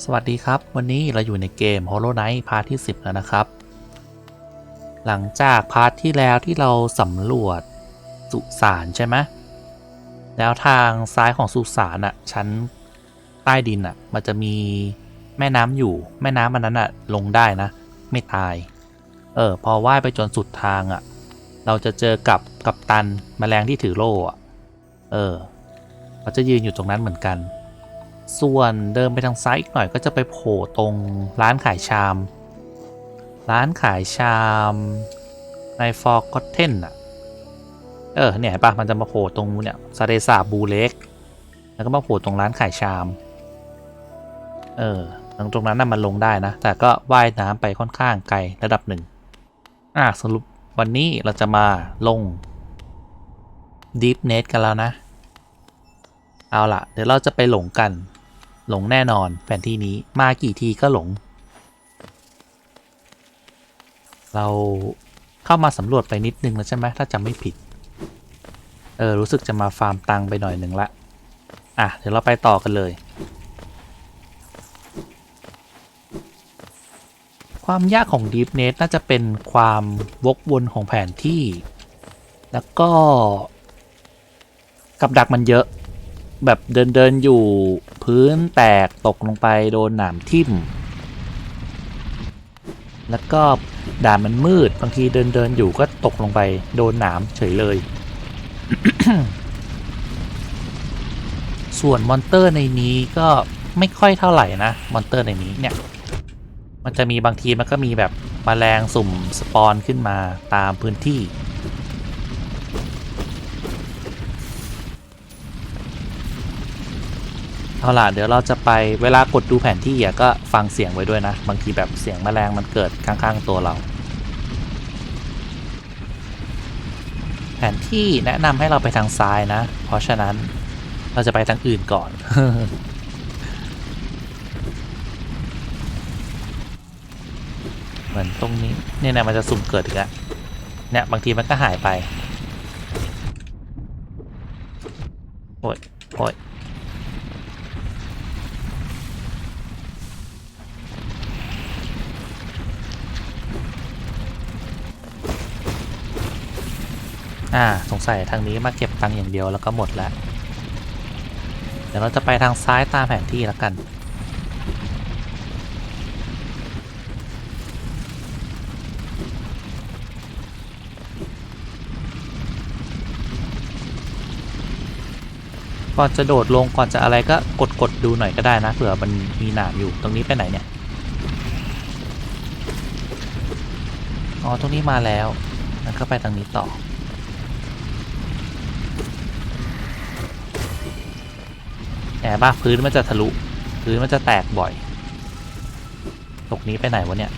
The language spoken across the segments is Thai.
สวัสดีครับ วันนี้เราอยู่ในเกม Hollow Knight พาร์ทที่ 10 แล้วนะครับ หลังจากพาร์ทที่แล้วที่เราสำรวจสุสานใช่ไหมแล้วทางซ้ายของสุสานอะชั้นใต้ดินอะมันจะมีแม่น้ำอยู่ แม่น้ำมันนั้นอะลงได้นะ ไม่ตาย เออ พอว่ายไปจนสุดทางอะเราจะเจอกับกับตันแมลงที่ถือโล่อะเออเขาจะยืนอยู่ตรงนั้นเหมือนกัน ส่วนเดินไปทางซ้ายอีกหน่อยก็จะไปโผล่ตรงร้านขายชาม ร้านขายชามในฟอร์กอตเทนอะเออเนี่ยปะมันจะมาโผล่ตรงเนี่ยซาเดซาบูเล็ก แล้วก็มาโผล่ตรงร้านขายชาม เออตรงตรงนั้นน่ะมันลงได้นะ แต่ก็ว่ายน้ำไปค่อนข้างไกลระดับหนึ่งอะสรุปวันนี้เราจะมาลง Deep Net กันแล้วนะ เอาละเดี๋ยวเราจะไปหลงกัน หลงแน่นอนแผนที่นี้มากี่ทีก็หลง เราเข้ามาสำรวจไปนิดนึงแล้วใช่ไหมถ้าจำไม่ผิด เออ รู้สึกจะมาฟาร์มตังค์ไปหน่อยหนึ่งละ อะ เดี๋ยวเราไปต่อกันเลย ความยากของ Deep Net น่าจะเป็นความวกวนของแผนที่ แล้วก็ กับดักมันเยอะ แบบเดินเดินอยู่พื้นแตกตกลงไปโดนหนามทิ่ม แล้วก็ด่านมันมืดบางทีเดินเดินอยู่ก็ตกลงไปโดนหนามเฉยเลย ส่วนมอนเตอร์ในนี้ก็ไม่ค่อยเท่าไหร่นะมอนเตอร์ในนี้เนี่ย มันจะมีบางทีมันก็มีแบบมแมลงสุ่มสปอนขึ้นมาตามพื้นที่ เอาล่ะเดี๋ยวเราจะไปเวลากดดูแผนที่อะก็ฟังเสียงไว้ด้วยนะ บางทีแบบเสียงแมลงมันเกิดข้างๆตัวเรา แผนที่แนะนำให้เราไปทางซ้ายนะ เพราะฉะนั้นเราจะไปทางอื่นก่อน เหมือนตรงนี้เนี่ยนะมันจะสุ่มเกิดอีกแล้วเนี่ยบางทีมันก็หายไปโอ้ยโอ้ย อ่าสงสัยทางนี้มาเก็บตังค์อย่างเดียวแล้วก็หมดแล้วเดี๋ยวเราจะไปทางซ้ายตามแผนที่แล้วกันก่อนจะโดดลงก่อนจะอะไรก็กดกดดูหน่อยก็ได้นะเผื่อมันมีหนามอยู่ตรงนี้ไปไหนเนี่ยอ๋อตรงนี้มาแล้วงั้นก็ไปทางนี้ต่อ แอบบ้าพื้นมันจะทะลุ พื้นมันจะแตกบ่อย ตกนี้ไปไหนวะเนี่ย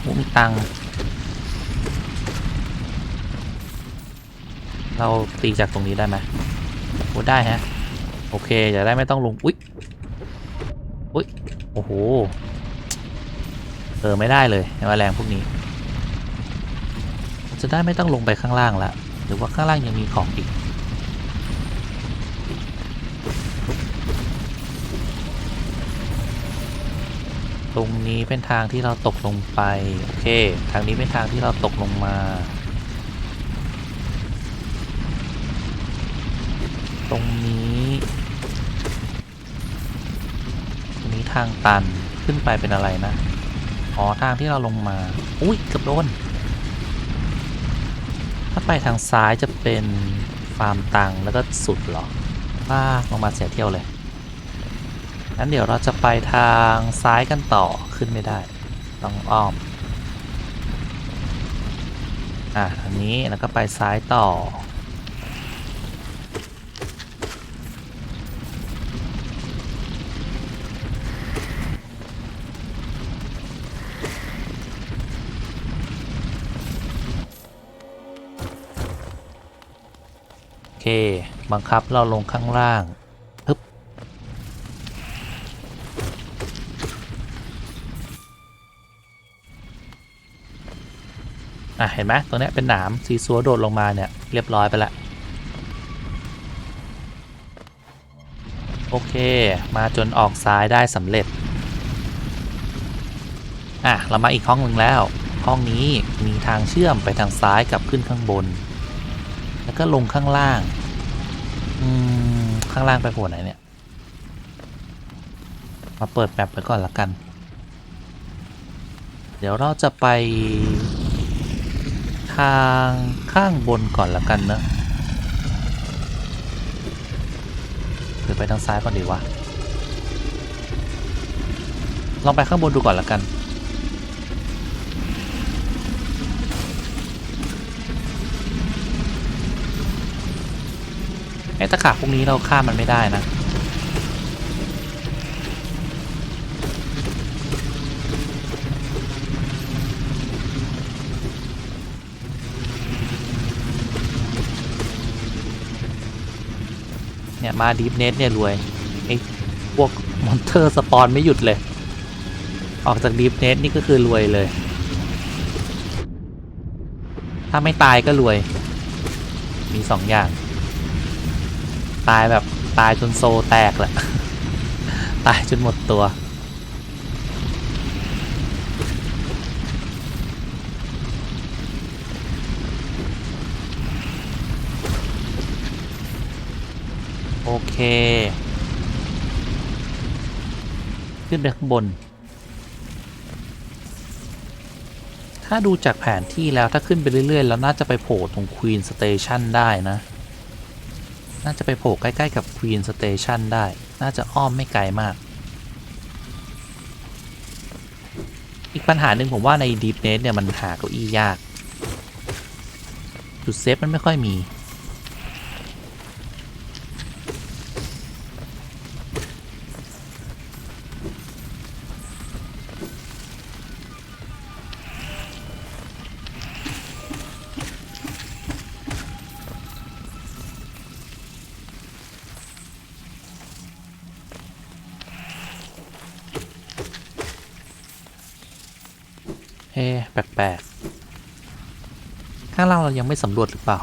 โอ้มีตัง เราตีจากตรงนี้ได้ไหมโอ้ได้ฮะ โอเคจะได้ไม่ต้องลง อุ๊ย อุ๊ย โอ้โห เออ ไม่ได้เลยแมลงพวกนี้ จะได้ไม่ต้องลงไปข้างล่างละ รือว่าข้างล่างยังมีของอีก ตรงนี้เป็นทางที่เราตกลงไป โอเค ทางนี้เป็นทางที่เราตกลงมา ตรงนี้ตรงนี้ทางตันขึ้นไปเป็นอะไรนะ อ๋อ ทางที่เราลงมา อุ้ยเกือบโดน ถ้าไปทางซ้ายจะเป็นฟาร์มตังแล้วก็สุดหรอว้าลงมาเสียเที่ยวเลยงั้นเดี๋ยวเราจะไปทางซ้ายกันต่อขึ้นไม่ได้ ต้องอ้อม อะทางนี้แล้วก็ไปซ้ายต่อ เค บังคับเราลงข้างล่างปึ๊บอะ เห็นไหมตรงนี้เป็นหนามซีซัวโดดลงมาเนี่ย เรียบร้อยไปละ โอเค มาจนออกซ้ายได้สำเร็จ อะ เรามาอีกห้องหนึ่งแล้ว ห้องนี้มีทางเชื่อมไปทางซ้ายกับขึ้นข้างบน แล้วก็ลงข้างล่าง อืม ข้างล่างไปหัวไหนเนี่ย มาเปิดแมปไปก่อนละกัน เดี๋ยวเราจะไป ทางข้างบนก่อนละกันเนอะหรือไปทางซ้ายก่อนดีวะ ลองไปข้างบนดูก่อนละกัน อ้ตะขาบพวกนี้เราฆ่ามันไม่ได้นะเนี่ยมาดีฟเนสเนี่ยรวยไอ้พวกมอนเตอร์สปอนไม่หยุดเลย ออกจากดีฟเนสนี่ก็คือรวยเลย ถ้าไม่ตายก็รวย มีสองอย่าง ตายแบบตายจนโซแตกแหละ ตายจนหมดตัว โอเค ขึ้นไปข้างบน ถ้าดูจากแผนที่แล้วถ้าขึ้นไปเรื่อย ๆ แล้วน่าจะไปโผล่ตรงควีนสเตชันได้นะ น่าจะไปโผล่ใกล้ๆกับควีนสเตชันได้ น่าจะอ้อมไม่ไกลมาก อีกปัญหาหนึ่งผมว่าใน Deep Net เนี่ย มันหาเก้าอี้ยาก จุดเซฟมันไม่ค่อยมี เรายังไม่สำรวจหรือเปล่า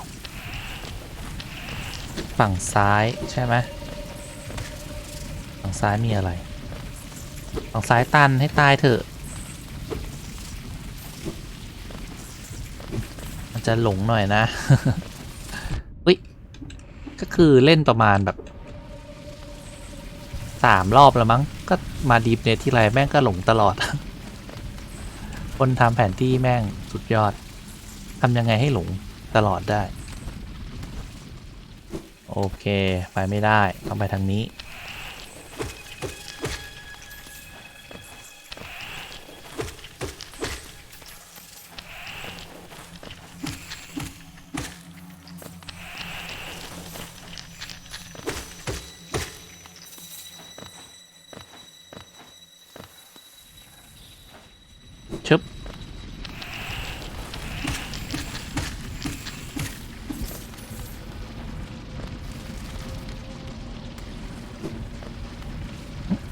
ฝั่งซ้ายใช่ไหมฝั่งซ้ายมีอะไร ฝั่งซ้ายตันให้ตายเถอะ มันจะหลงหน่อยนะอุ๊ยก็คือเล่นประมาณแบบสามรอบแล้วมั้ง ก็มาดีฟเนทที่ไรแม่งก็หลงตลอด คนทำแผนที่แม่งสุดยอด ทำยังไงให้หลงตลอดได้ โอเค ไปไม่ได้ ต้องไปทางนี้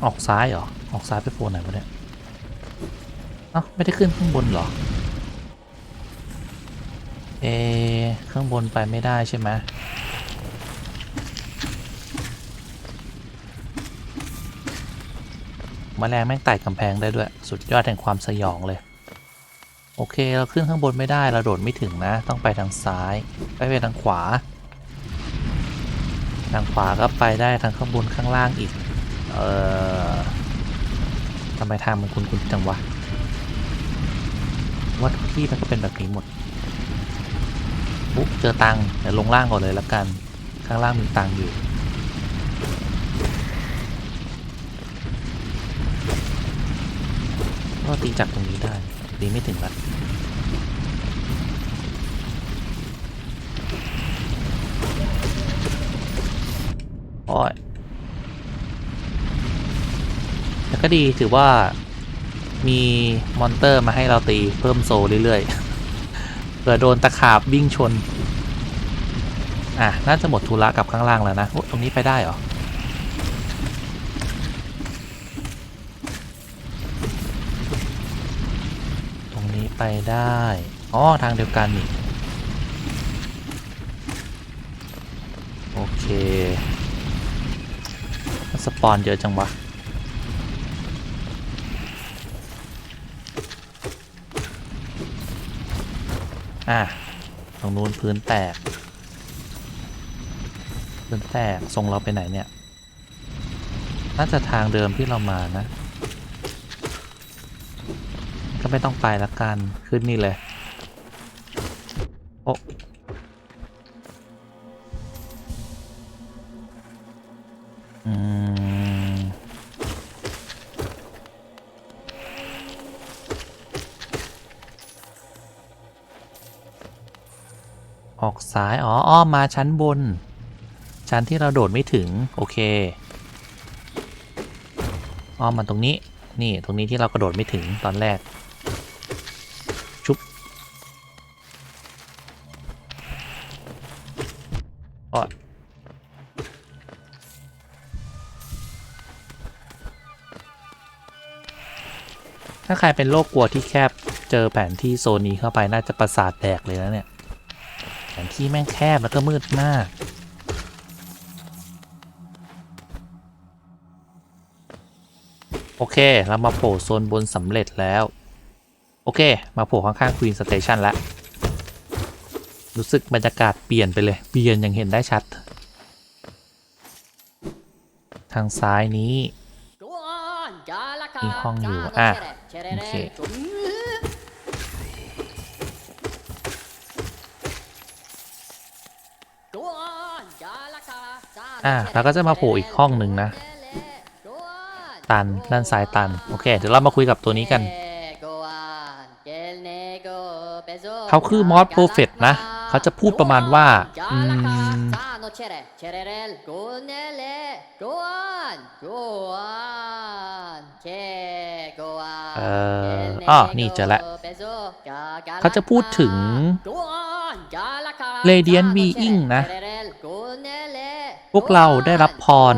ออกซ้ายเหรอ ออกซ้ายไปโฟนไหนวะเนี่ยเอ้าไม่ได้ขึ้นข้างบนเหรอ เอข้างบนไปไม่ได้ใช่ไหมมแมลงแม่งไต่กำแพงได้ด้วย สุดยอดแห่งความสยองเลย โอเคเราขึ้นข้างบนไม่ได้เราโดดไม่ถึงนะ ต้องไปทางซ้ายไปไปทางขวา ทางขวาก็ไปได้ทางข้างบนข้างล่างอีก เออทำไมทางมันคุ้นๆจังวะว่าทุกที่มันก็เป็นแบบนี้หมดปุ๊บเจอตังค์เดี๋ยวลงล่างก่อนเลยละกัน ข้างล่างมีตังค์อยู่ ก็ตีจากตรงนี้ได้ ตีไม่ถึงละโอ้ย แต่ก็ดีถือว่ามีมอนเตอร์มาให้เราตีเพิ่มโซเรื่อยๆเผื่อโดนตะขาบวิ่งชน อะ น่าจะหมดธุระกับข้างล่างแล้วนะโอ้ตรงนี้ไปได้เหรอ ตรงนี้ไปได้ อ๋อ ทางเดียวกันนี่โอเค สปอนเยอะจังวะ อะตรงนู้นพื้นแตก พื้นแตกทรงเราไปไหนเนี่ย น่าจะทางเดิมที่เรามานะ ก็ไม่ต้องไปละกัน ขึ้นนี่เลย โอ้ ซ้าย อ๋อ อ้อมมาชั้นบน ชั้นที่เราโดดไม่ถึง โอเค อ้อมมาตรงนี้ นี่ ตรงนี้ที่เรากระโดดไม่ถึงตอนแรก ชุบอ้อถ้าใครเป็นโรคกลัวที่แคบ เจอแผนที่โซนนี้เข้าไปน่าจะประสาทแดกเลยนะเนี่ย นที่แม่งแคบแล้วก็มืดมาก โอเค เรามาโผล่โซนบนสำเร็จแล้ว โอเค มาโผล่ข้างๆ Queen Station แล้วรู้สึกบรรยากาศเปลี่ยนไปเลย เปลี่ยนอย่างเห็นได้ชัด ทางซ้ายนี้ มีห้องอยู่ อะ โอเค อะเราก็จะมาโผล่อีกห้องหนึ่งนะ ตันด้านซ้ายตัน โอเค เดี๋ยวเรามาคุยกับตัวนี้กัน เขาเขาคืคืออมมออสสโปโปรรเฟเฟตตนะนะ เขาเขาจะจะพูพูดดปประระมามาณณว่าว่าอือืมเอเออออ๋อ๋ออนี่นี่เจเจออแล้ละวเขาเขาจะจะพูพูดดถึถึงง Radiant Radiant Being Being นะนะพ วกเราได้รับพร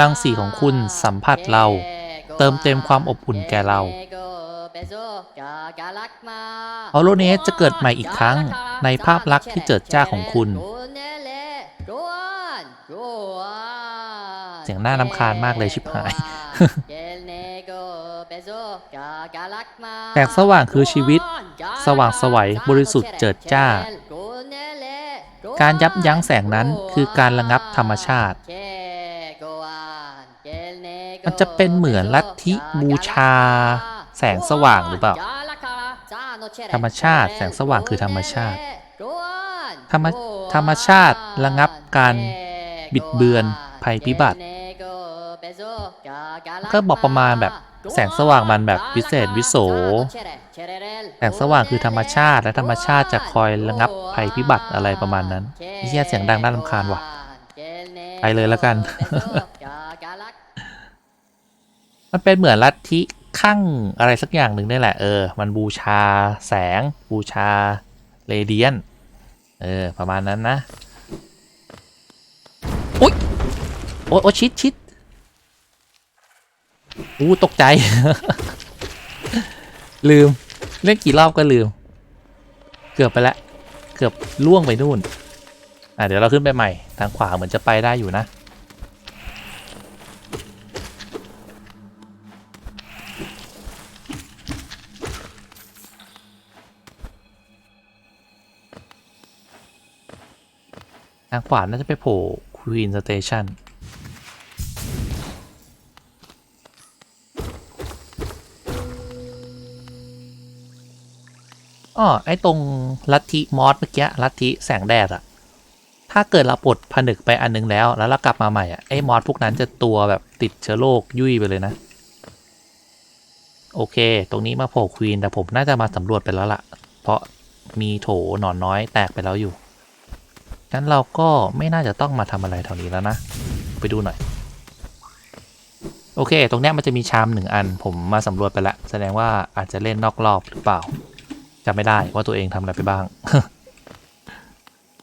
รังสีของคุณสัมผัสเรา เติมเต็มความอบอุ่นแก่เราฮอลโลเนสจะเกิดใหม่อีกครั้งในภาพลักษณ์ที่เจิดจ้าของคุณ เสียงน่ารำคาญมากเลยชิบหาย แสงสว่างคือชีวิต สว่างสวัยบริสุทธิ์เจิดจ้า การยับยั้งแสงนั้นคือการระงับธรรมชาติ มันจะเป็นเหมือนลัทธิบูชา แสงสว่างหรือเปล่า ธรรมชาติแสงสว่างคือธรรมชาติ ธรรมธรรมชาติระงับการบิดเบือนภัยพิบัติ ก็บอกประมาณแบบ แสงสว่างมันแบบวิเศษวิโส แสงสว่างคือธรรมชาติ และธรรมชาติจะคอยระงับภัยพิบัติอะไรประมาณนั้นเหี้ยเสียงดังน่ารำคาญว่ะ ไปเลยแล้วกัน มันเป็นเหมือนลัทธิข้างอะไรสักอย่างหนึ่งนี่แหละ เออ มันบูชาแสง บูชาเรเดียน เออ ประมาณนั้นนะ อุ๊ย โอ้โอ้ชิดชิด อู้ตกใจ ลืม เล่นกี่รอบก็ลืม เกือบไปแล้วเกือบล่วงไปนู่น อะเดี๋ยวเราขึ้นไปใหม่ ทางขวาเหมือนจะไปได้อยู่นะทางขวาน่าจะไปโผล่ควีนสเตชัน อ๋อไอ้ตรงลัทธิมอสเมื่อกี้ลัทธิแสงแดดอะถ้าเกิดเราปลดผนึกไปอันนึงแล้ว แล้วเรากลับมาใหม่อะไอ้มอสพวกนั้นจะตัวแบบติดเชื้อโรคยุ่ยไปเลยนะ โอเค ตรงนี้มาโผล่ควีนแต่ผมน่าจะมาสำรวจไปแล้วล่ะ เพราะมีโถหนอนน้อยแตกไปแล้วอยู่งั้นเราก็ไม่น่าจะต้องมาทำอะไรแถวนี้แล้วนะ ไปดูหน่อย โอเค ตรงนี้มันจะมีชามหนึ่งอัน ผมมาสำรวจไปแล้ว แสดงว่าอาจจะเล่นนอกรอบหรือเปล่า จำไม่ได้ว่าตัวเองทำอะไรไปบ้าง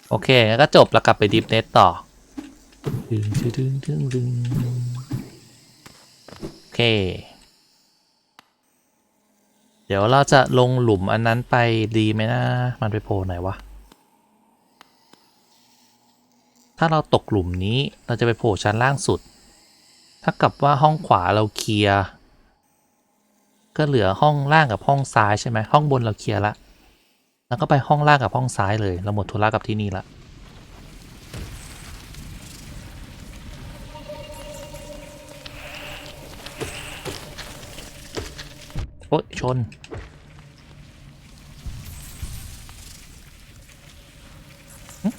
โอเคงั้นก็จบแล้วกลับไปดิฟเน็ตต่อดึงดึงดึงดึงโอเค เดี๋ยวเราจะลงหลุมอันนั้นไปดีไหมนะ มันไปโผล่ไหนวะ ถ้าเราตกหลุมนี้เราจะไปโผล่ชั้นล่างสุด ถ้ากับว่าห้องขวาเราเคลียร์ ก็เหลือห้องล่างกับห้องซ้ายใช่ไหมห้องบนเราเคลียร์ละ แล้วก็ไปห้องล่างกับห้องซ้ายเลย เราหมดธุระกับที่นี่ละโอ๊ยชน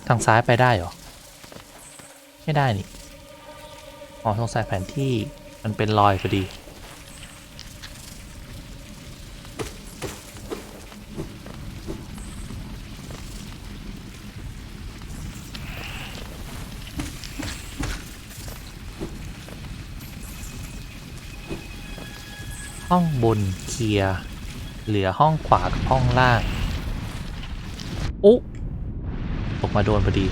ทางซ้ายไปได้เหรอ ไม่ได้นี่ อ๋อสงสัยแผนที่มันเป็นรอยพอดี ห้องบนเคลียร์เหลือห้องขวากับห้องล่างอุ๊ตกมาโดนพอดี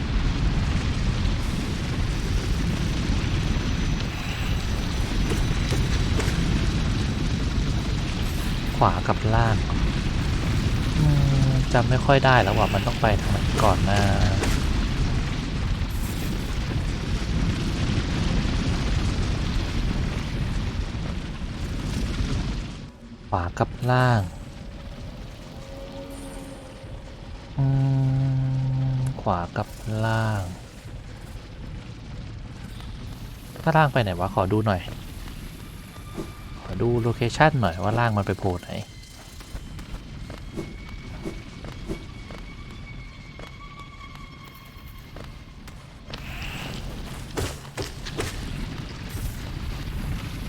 ขวากับล่างจำไม่ค่อยได้แล้วว่ามันต้องไปทางไหนก่อนนะากับล่างอืมขวากับล่าง ถ้าล่างไปไหนวะ ขอดูหน่อย ขอดูโลเคชันหน่อยว่าล่างมันไปโผล่ไหน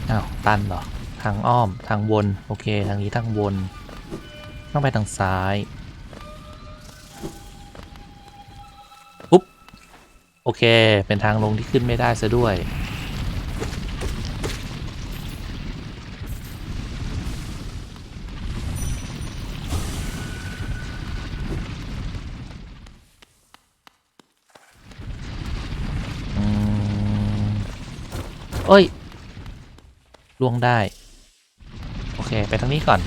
อ้าว ตันเหรอ ทางอ้อมทางวน โอเค ทางนี้ทางวน ต้องไปทางซ้ายปุ๊บ โอเค เป็นทางลงที่ขึ้นไม่ได้ซะด้วยอืมเอ้ยล่วงได้ เค ไปทางนี้ก่อน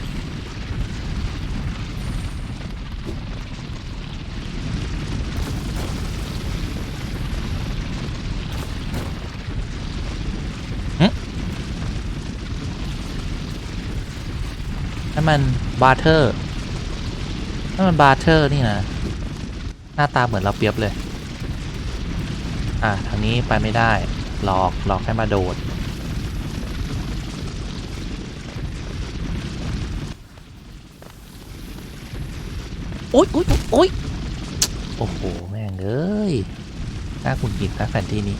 นั่นมันบาร์เทอร์นั่นมันบาร์เทอร์นี่นะ หน้าตาเหมือนเราเปรียบเลย อะทางนี้ไปไม่ได้ หลอก หลอกให้มาโดด โอ๊ยโอ๊ยโอ๊ยโอ้โห แม่งเอ้ยน่าคุณกินนะแผนที่นี้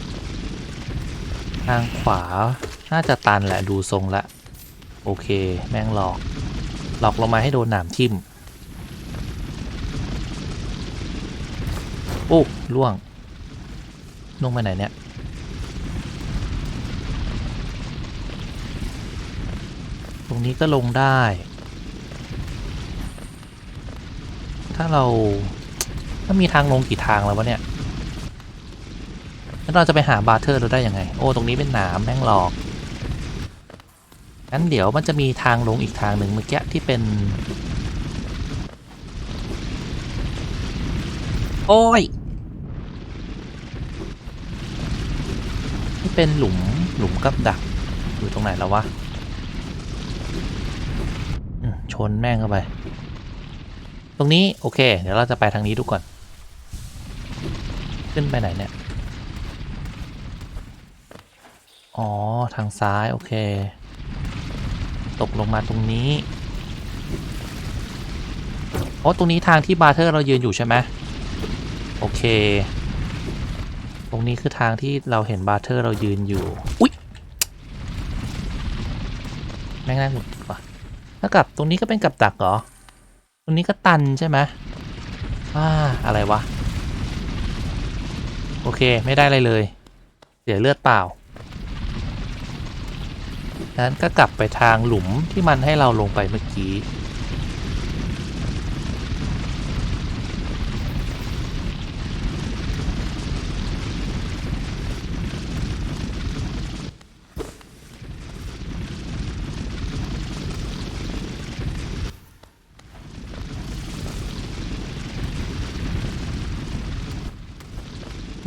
ทางขวา น่าจะตันแหละ ดูทรงละ โอเค แม่งหลอก หลอกลงมาให้โดนหนามทิ่ม โอ้ล่วงลงไปไหนเนี่ยตรงนี้ก็ลงได้ ถ้าเราถ้ามีทางลงกี่ทางแล้ววะเนี่ย แล้วเราจะไปหาบาร์เทอร์เราได้ยังไง โอ้ ตรงนี้เป็นหนามแม่งหลอก งั้นเดี๋ยวมันจะมีทางลงอีกทางหนึ่งเมื่อกี้ที่เป็น โอ้ย ที่เป็นหลุมหลุมกับดัก อยู่ตรงไหนแล้ววะชนแม่งเข้าไป ตรงนี้โอเค เดี๋ยวเราจะไปทางนี้ดูก่อน ขึ้นไปไหนเนี่ย อ๋อ ทางซ้าย โอเค ตกลงมาตรงนี้ อ๋อ ตรงนี้ทางที่บาร์เทอร์เรายืนอยู่ใช่ไหมโอเค ตรงนี้คือทางที่เราเห็นบาร์เทอร์เรายืนอยู่ อุ๊ยแม่งน่าหงุดหงิดว่ะแล้วกับตรงนี้ก็เป็นกับดักเหรอ ตรงนี้ก็ตันใช่ไหมอ่าอะไรวะ โอเคไม่ได้อะไรเลย เสียเลือดเปล่านั้นก็กลับไปทางหลุมที่มันให้เราลงไปเมื่อกี้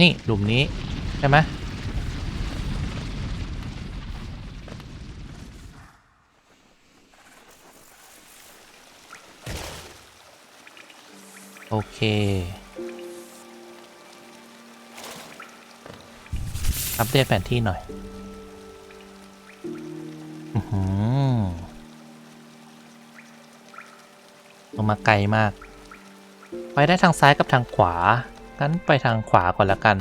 นี่หลุมนี้ ใช่ไหมโอเค อัปเดตแผนที่หน่อย ลงมาไกลมาก ไปได้ทางซ้ายกับทางขวา งั้นไปทางขวาก่อนล้วกัน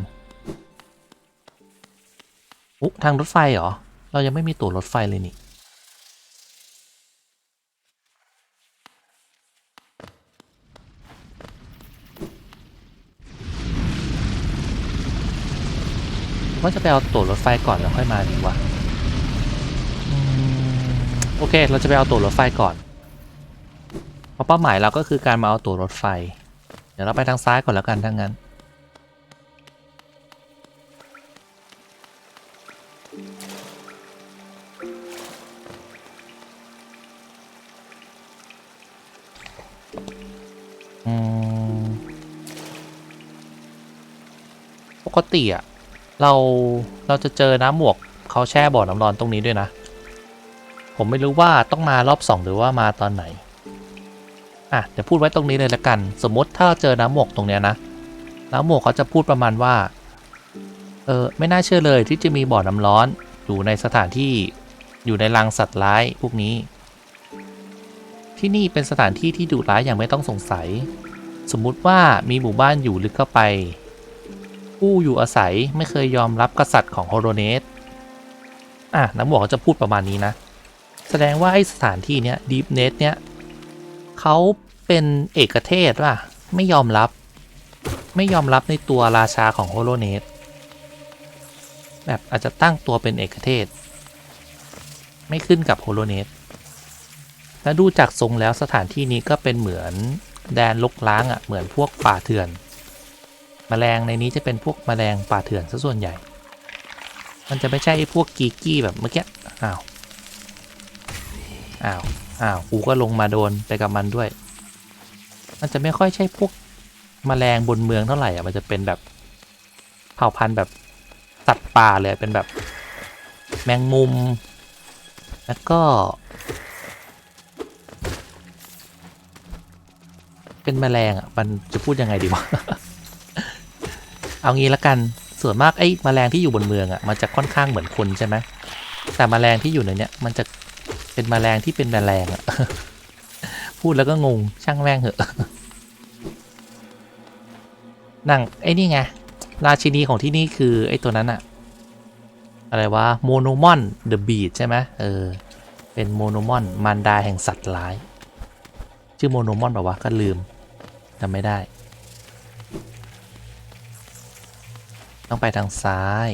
อุ๊ทางรถไฟเหรอ เรายังไม่มีตั๋วรถไฟเลยนี่ ว่าจะไปเอาตั๋วรถไฟก่อนแล้วค่อยมาดีกว่าโอเค เราจะไปเอาตั๋วรถไฟก่อนเพราะเป้าหมายเราก็คือการมาเอาตั๋วรถไฟ เดี๋ยวเราไปทางซ้ายก่อนแล้วกันทั้งนั้น กติอะเราเราจะเจอน้ำหมวกเขาแช่บ่อน้ำร้อนตรงนี้ด้วยนะ ผมไม่รู้ว่าต้องมารอบสองหรือว่ามาตอนไหน อะเดี๋ยวพูดไว้ตรงนี้เลยละกัน สมมติถ้าเจอน้ำหมวกตรงเนี้ยนะน้ำหมวกเขาจะพูดประมาณว่า เออไม่น่าเชื่อเลยที่จะมีบ่อน้ำร้อนอยู่ในสถานที่อยู่ในรังสัตว์ร้ายพวกนี้ ที่นี่เป็นสถานที่ที่ดุร้ายอย่างไม่ต้องสงสัย สมมุติว่ามีหมู่บ้านอยู่ลึกเข้าไป ผู้อยู่อาศัยไม่เคยยอมรับกษัตริย์ของโฮโรเนสอะน้ำหมวกเขาจะพูดประมาณนี้นะ แสดงว่าไอสถานที่เนี้ยดีฟเนสเนี้ยเขาเป็นเอกเทศว่ะ ไม่ยอมรับ ไม่ยอมรับในตัวราชาของโฮโลเนสแบบอาจจะตั้งตัวเป็นเอกเทศ ไม่ขึ้นกับโฮโลเนสและดูจากทรงแล้วสถานที่นี้ก็เป็นเหมือนแดนลกล้างอะ่ะเหมือนพวกป่าเถื่อน แมลงในนี้จะเป็นพวกแมลงป่าเถื่อนซะส่วนใหญ่ มันจะไม่ใช่พวกกีกี้แบบเมื่อกี้ อ้าว อ้าว อ้าว กูก็ลงมาโดนไปกับมันด้วย มันจะไม่ค่อยใช่พวกแมลงบนเมืองเท่าไหร่อะ มันจะเป็นแบบเผ่าพันธุ์แบบสัตว์ป่าเลย เป็นแบบแมงมุม แล้วก็ เป็นแมลงอะ มันจะพูดยังไงดีวะ เอางี้ละกัน ส่วนมากไอ้แมลงที่อยู่บนเมืองอะ มันจะค่อนข้างเหมือนคนใช่ไหมแต่แมลงที่อยู่ในเนี้ยมันจะเป็นแมลงที่เป็นแมลงอะ พูดแล้วก็งง ช่างแม่งเหอะนั่งไอ้นี่ไง ราชินีของที่นี่คือไอ้ตัวนั้นอะอะไรวะโมโนมอนเดอะบีดใช่ไหมเออ เป็นโมโนมอนมารดาแห่งสัตว์ร้าย ชื่อโมโนมอนแบบว่าวะก็ลืมจำไม่ได้ ต้องไปทางซ้าย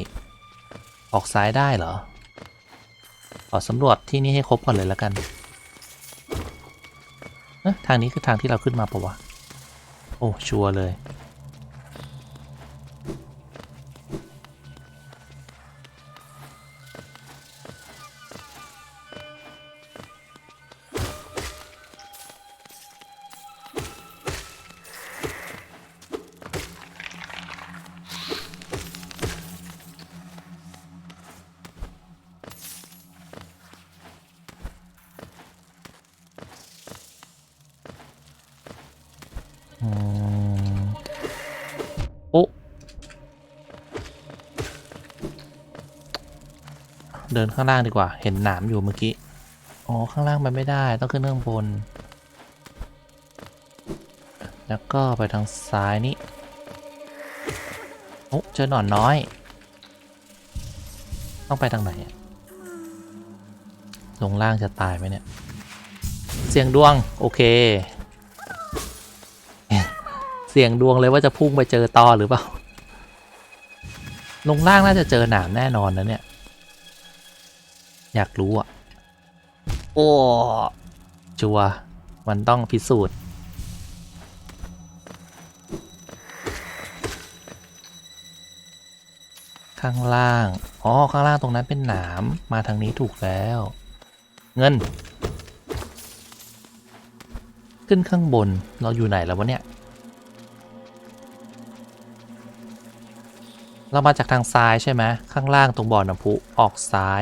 ออกซ้ายได้เหรอ ขอสำรวจที่นี่ให้ครบก่อนเลยแล้วกันเอ๊ะทางนี้คือทางที่เราขึ้นมาปะวะ โอ้ ชัวร์เลย ดินข้างล่างดีกว่า เห็นหนามอยู่เมื่อกี้ อ๋อ ข้างล่างไปไม่ได้ ต้องขึ้นข้างบน แล้วก็ไปทางซ้ายนี้ โอ้เจอหนอนน้อย ต้องไปทางไหน ลงล่างจะตายไหมเนี่ย เสียงดวง โอเค เสี่ยงดวงเลยว่าจะพุ่งไปเจอตอหรือเปล่า ลงล่างน่าจะเจอหนามแน่นอนนะเนี่ย อยากรู้อะ โอ้ชัวมันต้องพิสูจน์ ข้างล่าง อ๋อ ข้างล่างตรงนั้นเป็นหนาม มาทางนี้ถูกแล้ว เงิน ขึ้นข้างบน เราอยู่ไหนแล้ววะเนี่ย เรามาจากทางซ้ายใช่ไหม ข้างล่างตรงบ่อน้ำพุ ออกซ้าย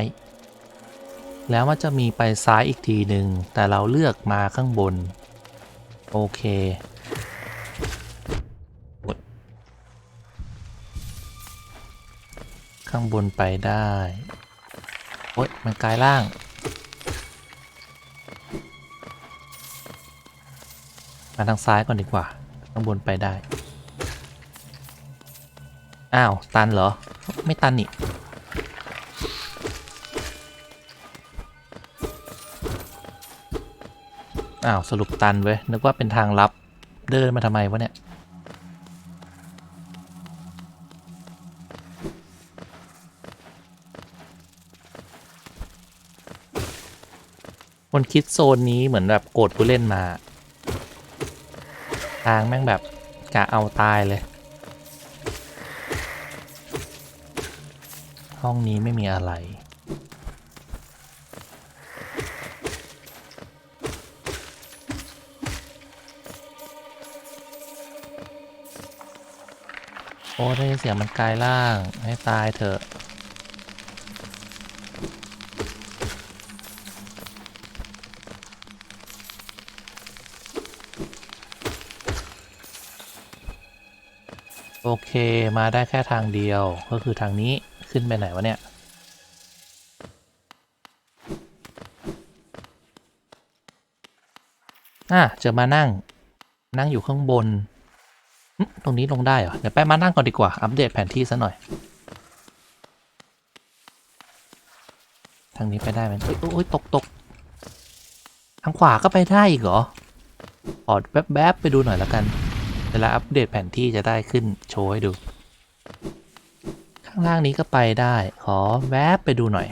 แล้วมันจะมีไปซ้ายอีกทีหนึ่งแต่เราเลือกมาข้างบน โอเคข้างบนไปได้ โอ๊ย มันกลายล่าง มาทางซ้ายก่อนดีกว่า ข้างบนไปได้ อ้าว ตันเหรอ ไม่ตันนี่ อ้าวสรุปตันเว้ยนึกว่าเป็นทางลับเดินมาทำไมวะเนี่ยคนคิดโซนนี้เหมือนแบบโกรธผู้เล่นมา ทางแม่งแบบกะเอาตายเลย ห้องนี้ไม่มีอะไร อ้ได้ยินเสียงมันกลายร่าง ให้ตายเถอะ โอเคมาได้แค่ทางเดียวก็คือทางนี้ขึ้นไปไหนวะเนี่ยอะจะมานั่ง นั่งอยู่ข้างบน ตรงนี้ลงได้เหรอ เดี๋ยวไปมานั่งก่อนดีกว่า อัปเดตแผนที่ซะหน่อย ทางนี้ไปได้ไหมเอ้ยโอ้ยตกตกทางขวาก็ไปได้อีกเหรอขอแวบๆไปดูหน่อยแล้วกัน เวลาอัปเดตแผนที่จะได้ขึ้นโชว์ให้ดู ข้างล่างนี้ก็ไปได้ ขอแวบไปดูหน่อย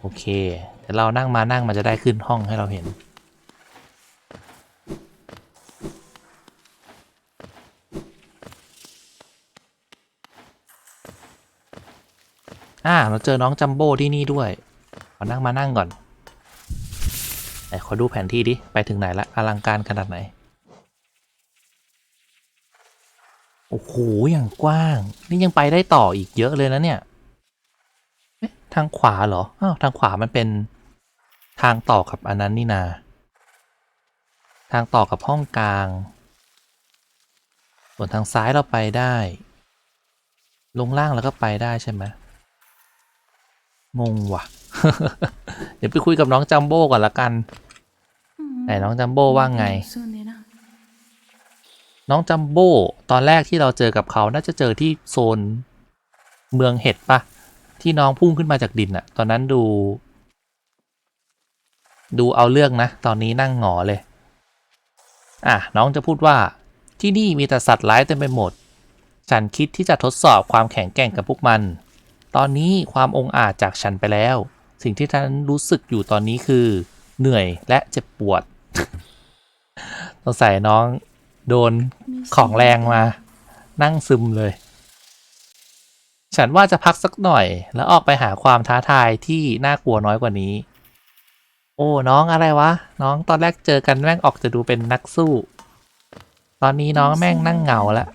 โอเคเดี๋ยวเรานั่งมานั่งมันจะได้ขึ้นห้องให้เราเห็นาเราเจอน้องจัมโบ้ที่นี่ด้วยขอนั่งมานั่งก่อนไหนขอดูแผนที่ดิ ไปถึงไหนละอลังการขนาดไหน โอ้โห อย่างกว้าง นี่ยังไปได้ต่ออีกเยอะเลยนะเนี่ยทางขวาเหรอ อ้าว ทางขวามันเป็นทางต่อกับอันนั้นนี่นา ทางต่อกับห้องกลาง ส่วนทางซ้ายเราไปได้ ลงล่างแล้วก็ไปได้ใช่ไหม งงว่ะ เดี๋ยวไปคุยกับน้องจัมโบ้ก่อนละกัน ไหนน้องจัมโบ้ว่าไง น้องจัมโบ้ตอนแรกที่เราเจอกับเขาน่าจะเจอที่โซนเมืองเห็ดปะที่น้องพุ่งขึ้นมาจากดินอะตอนนั้นดู ดูเอาเรื่องนะ ตอนนี้นั่งหงอเลย อะน้องจะพูดว่าที่นี่มีแต่สัตว์ร้ายเต็มไปหมด ฉันคิดที่จะทดสอบความแข็งแกร่งกับพวกมัน ตอนนี้ความองอาจจากฉันไปแล้ว สิ่งที่ฉันรู้สึกอยู่ตอนนี้คือ เหนื่อยและเจ็บปวดสงสัยน้อง โดนของแรงมา นั่งซึมเลย ฉันว่าจะพักสักหน่อย แล้วออกไปหาความท้าทายที่น่ากลัวน้อยกว่านี้ โอ้น้องอะไรวะ น้องตอนแรกเจอกันแม่งออกจะดูเป็นนักสู้ ตอนนี้น้องแม่งนั่งเหงาแล้ว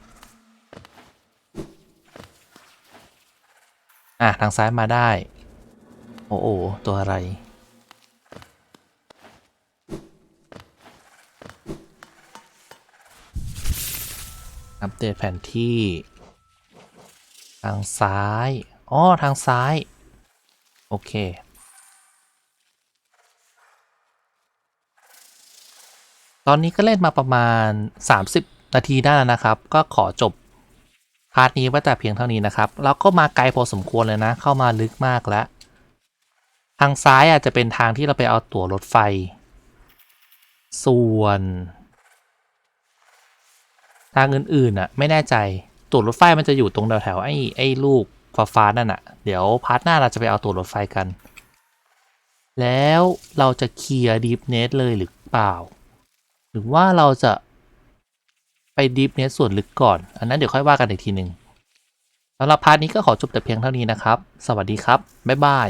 อะ ทางซ้ายมาได้ โอ้โหตัวอะไร อัปเดตแผนที่ ทางซ้าย อ๋อ ทางซ้าย โอเคตอนนี้ก็เล่นมาประมาณ 30 นาทีได้แล้วนะครับ ก็ขอจบ พาร์ทนี้ไว้แต่เพียงเท่านี้นะครับแล้วก็มาไกลพอสมควรเลยนะ เข้ามาลึกมากแล้ว ทางซ้ายอาจจะเป็นทางที่เราไปเอาตั๋วรถไฟ ส่วน ทางอื่นๆอะ ไม่แน่ใจ ตั๋วรถไฟมันจะอยู่ตรงแถวๆไอ้ไอ้ลูกฟ้าฟ้านั่นอะ เดี๋ยวพาร์ทหน้าเราจะไปเอาตั๋วรถไฟกัน แล้วเราจะเคลียร์ดีฟเนสเลยหรือเปล่า หรือว่าเราจะ ไปดิฟเนสส่วนลึกก่อน อันนั้นเดี๋ยวค่อยว่ากันอีกทีหนึ่งสำหรับพาร์ทนี้ก็ขอจบแต่เพียงเท่านี้นะครับ สวัสดีครับ บ๊ายบาย